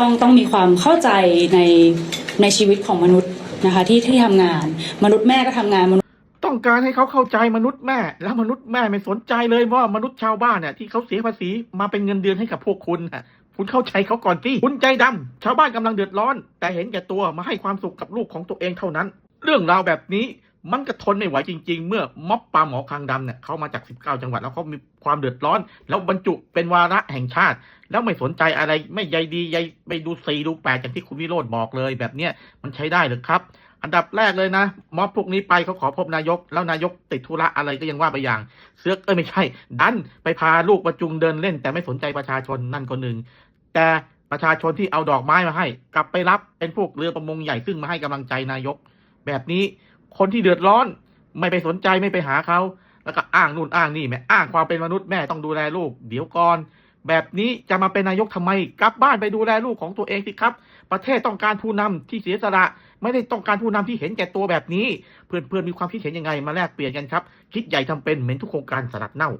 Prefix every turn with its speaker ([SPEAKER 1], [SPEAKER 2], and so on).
[SPEAKER 1] ต้องต้องมีความเข้าใจในในชีวิตของมนุษย์นะคะที่ที่ทำงาน มนุษย์แม่ก็ทำงานมนุษย์
[SPEAKER 2] ต้องการให้เขาเข้าใจมนุษย์แม่ แล้วมนุษย์แม่ไม่สนใจเลยว่ามนุษย์ชาวบ้านเนี่ยที่เขาเสียภาษีมาเป็นเงินเดือนให้กับพวกคุณนะคุณเข้าใจเขาก่อนสิคุณใจดำชาวบ้านกำลังเดือดร้อน แต่เห็นแก่ตัวมาให้ความสุขกับลูกของตัวเองเท่านั้น เรื่องราวแบบนี้ มันก็ทนไม่ไหวจริง ๆ เมื่อม็อบปลาหมอคางดำเนี่ยเขามาจาก 19 จังหวัดแล้วเขามีความเดือดร้อน แล้วบรรจุเป็นวาระแห่งชาติ แล้วไม่สนใจอะไรไม่ใยดีใยไม่ดูสีดูแปดอย่างที่คุณวิโรธบอกเลยแบบเนี้ยมันใช้ได้หรือครับ อันดับแรกเลยนะม็อบพวกนี้ไปเขาขอพบนายก แล้วนายกติดธุระอะไรก็ยังว่าไปอย่าง เสือกเอ้ยไม่ใช่ ดันไปพาลูกประจุงเดินเล่น แต่ไม่สนใจประชาชนนั่นคนหนึ่งแต่ประชาชนที่เอาดอกไม้มาให้ กลับไปรับเป็นพวกเรือประมงใหญ่ซึ่งมาให้กำลังใจนายก แบบนี้ คนที่เดือดร้อน ไม่ไปสนใจไม่ไปหาเขาแล้วก็อ้างนู่นอ้างนี่แม่อ้างความเป็นมนุษย์แม่ต้องดูแลลูก เดี๋ยวก่อน แบบนี้จะมาเป็นนายกทำไม กลับบ้านไปดูแลลูกของตัวเองสิครับ ประเทศต้องการผู้นำที่เสียสละไม่ได้ต้องการผู้นำที่เห็นแก่ตัวแบบนี้ เพื่อนๆมีความคิดเห็นยังไงมาแลกเปลี่ยนกันครับ คิดใหญ่ทำเป็นเหม็นทุกโครงการสลัดเน่า